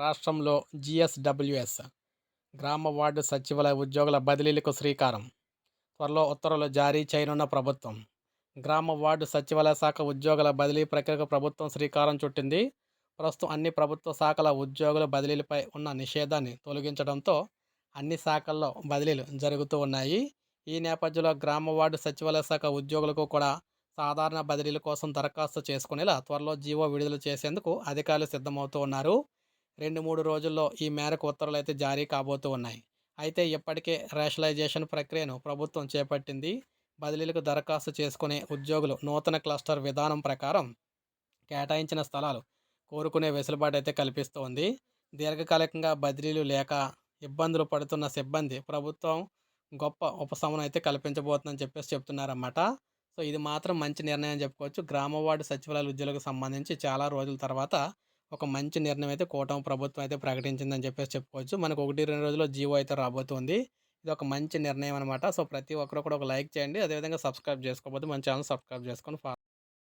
రాష్ట్రంలో జిఎస్డబ్ల్యూఎస్ గ్రామ వార్డు సచివాలయ ఉద్యోగుల బదిలీలకు శ్రీకారం. త్వరలో ఉత్తర్వులు జారీ చేయనున్న ప్రభుత్వం. గ్రామ వార్డు సచివాలయ శాఖ ఉద్యోగుల బదిలీ ప్రక్రియకు ప్రభుత్వం శ్రీకారం చుట్టింది. ప్రస్తుతం అన్ని ప్రభుత్వ శాఖల ఉద్యోగుల బదిలీలపై ఉన్న నిషేధాన్ని తొలగించడంతో అన్ని శాఖల్లో బదిలీలు జరుగుతూ ఉన్నాయి. ఈ నేపథ్యంలో గ్రామ వార్డు సచివాలయ శాఖ ఉద్యోగులకు కూడా సాధారణ బదిలీల కోసం దరఖాస్తు చేసుకునేలా త్వరలో జీవో విడుదల చేసేందుకు అధికారులు సిద్ధమవుతూ ఉన్నారు. రెండు మూడు రోజుల్లో ఈ మేరకు ఉత్తర్వులు అయితే జారీ కాబోతూ ఉన్నాయి. అయితే ఇప్పటికే రేషనలైజేషన్ ప్రక్రియను ప్రభుత్వం చేపట్టింది. బదిలీలకు దరఖాస్తు చేసుకునే ఉద్యోగులు నూతన క్లస్టర్ విధానం ప్రకారం కేటాయించిన స్థలాలు కోరుకునే వెసులుబాటు అయితే కల్పిస్తోంది. దీర్ఘకాలికంగా బదిలీలు లేక ఇబ్బందులు పడుతున్న సిబ్బంది ప్రభుత్వం గొప్ప ఉపశమనం అయితే కల్పించబోతుందని చెప్పేసి చెప్తున్నారన్నమాట. సో ఇది మాత్రం మంచి నిర్ణయం చెప్పుకోవచ్చు. గ్రామ వార్డు సచివాలయ ఉద్యోగులకు సంబంధించి చాలా రోజుల తర్వాత ఒక మంచి నిర్ణయం అయితే కూటమి ప్రభుత్వం అయితే ప్రకటించిందని చెప్పేసి చెప్పుకోవచ్చు. మనకు ఒకటి రెండు రోజుల్లో జీవో అయితే రాబోతుంది. ఇది ఒక మంచి నిర్ణయం అనమాట సో ప్రతి ఒక్కరు కూడా ఒక లైక్ చేయండి. అదేవిధంగా సబ్స్క్రైబ్ చేసుకోకపోతే మన ఛానల్ సబ్స్క్రైబ్ చేసుకొని